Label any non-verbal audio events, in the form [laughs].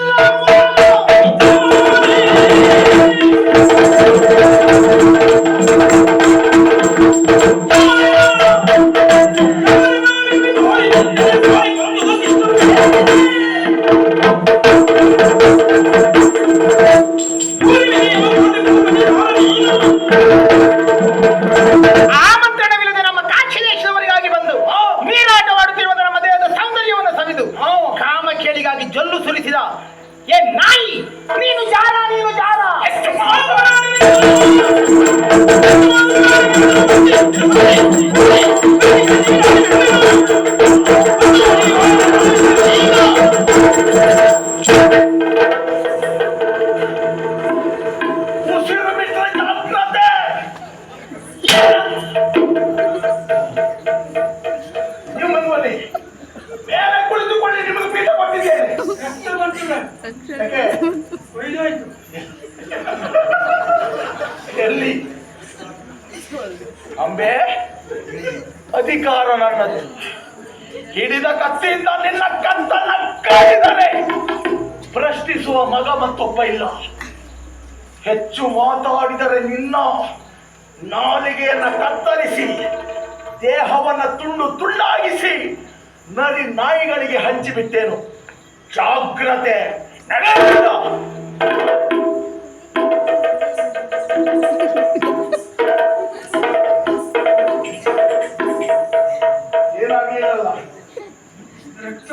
love you. ಜೊಲ್ಲು ಸುರಿಸಿದ. ಏ ನಾಯಿ! ನೀನು ಜಾರ ನೀನು ಜಾರ ಮೇಲೆ ಕುಳಿತುಕೊಳ್ಳಿ ಯಾಕೆ? ಎಲ್ಲಿ [laughs] ಅಂಬೆ, ಅಧಿಕಾರ ನನ್ನದು. ಹಿಡಿದ ಕತ್ತಿಯಿಂದ ನಿನ್ನ ಕತ್ತನ್ನ ಕಾಡಿದರೆ ಪ್ರಶ್ನಿಸುವ ಮಗ ಮತ್ತೊಬ್ಬ ಇಲ್ಲ. ಹೆಚ್ಚು ಮಾತಾಡಿದರೆ ನಿನ್ನ ನಾಲಿಗೆಯನ್ನ ಕತ್ತರಿಸಿ, ದೇಹವನ್ನ ತುಂಡು ತುಂಡಾಗಿಸಿ ನರಿ ನಾಯಿಗಳಿಗೆ ಹಂಚಿಬಿಟ್ಟೇನು. ಜಾಗ್ರತೆ. ಏನಾಗಿರಲ್ಲ ರಕ್ತ